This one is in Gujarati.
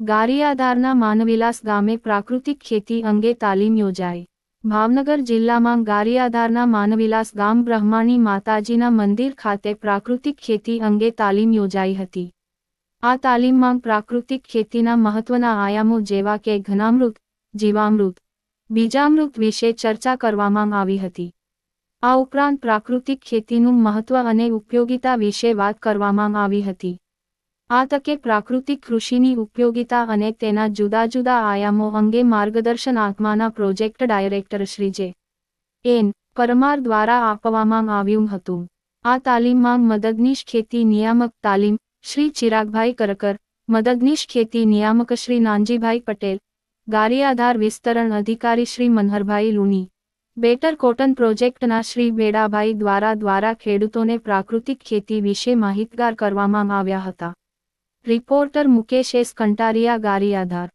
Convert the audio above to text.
ગારિયાધારના માનવિલાસ ગામે પ્રાકૃતિક ખેતી અંગે તાલીમ યોજાઈ. ભાવનગર જિલ્લામાં ગારિયાધારના માનવિલાસ ગામ બ્રહ્માની માતાજીના મંદિર ખાતે પ્રાકૃતિક ખેતી અંગે તાલીમ યોજાઈ હતી. આ તાલીમમાં પ્રાકૃતિક ખેતીના મહત્વના આયામો જેવા કે ઘનામૃત, જીવામૃત, બીજામૃત વિશે ચર્ચા કરવામાં આવી હતી. આ ઉપરાંત પ્રાકૃતિક ખેતીનું મહત્વ અને ઉપયોગિતા વિશે વાત કરવામાં આવી હતી. આ તકે પ્રાકૃતિક કૃષિની ઉપયોગિતા અને તેના જુદા જુદા આયામો અંગે માર્ગદર્શન આત્માના પ્રોજેક્ટ ડાયરેક્ટર શ્રી જે. એન. પરમાર દ્વારા આપવામાં આવ્યું હતું. આ તાલીમમાં મદદનીશ ખેતી નિયામક તાલીમ શ્રી ચિરાગભાઈ કરકર, મદદનીશ ખેતી નિયામક શ્રી નાનજીભાઈ પટેલ, ગારીયાધાર વિસ્તરણ અધિકારી શ્રી મનહરભાઈ લુની, બેટર કોટન પ્રોજેક્ટના શ્રી બેડાભાઈ દ્વારા દ્વારા ખેડૂતોને પ્રાકૃતિક ખેતી વિશે માહિતગાર કરવામાં આવ્યા હતા. Reporter Mukesh S Kantariya Gariadhar